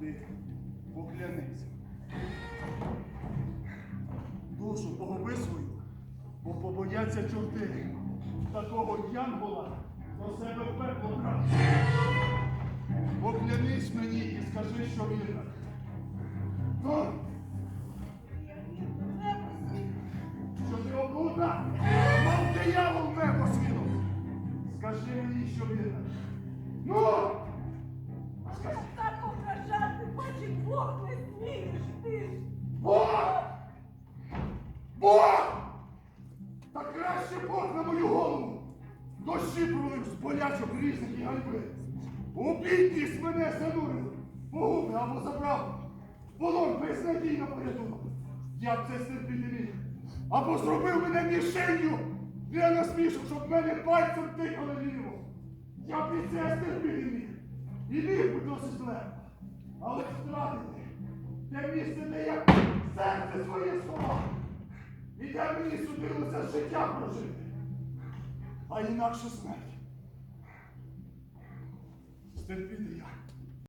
ти поклянись. Душу погуби свою, бо побояться чорти. Такого янгола до себе в пекло брати. Поклянись мені і скажи, що вірно. Ну, що ти облуда, мов диявол небо свіло. Скажи мені, що вірно. Бог! Бог! Та краще Бог на мою голову! Дощі пролив з болячок різних і ганьби. У бідність мене занурив, погубив або забрав. Полон безнадійно порятунок. Я б це стерпіти не міг. Або зробив мене мішенью для насмішок, щоб мене пальцем тикали ліво. Я б і це стерпіти не міг. І міг би досить легко. Але втратити те місце, де я серце своє сховав. Мені судилося життя прожити. А інакше смерть. Стерпіти я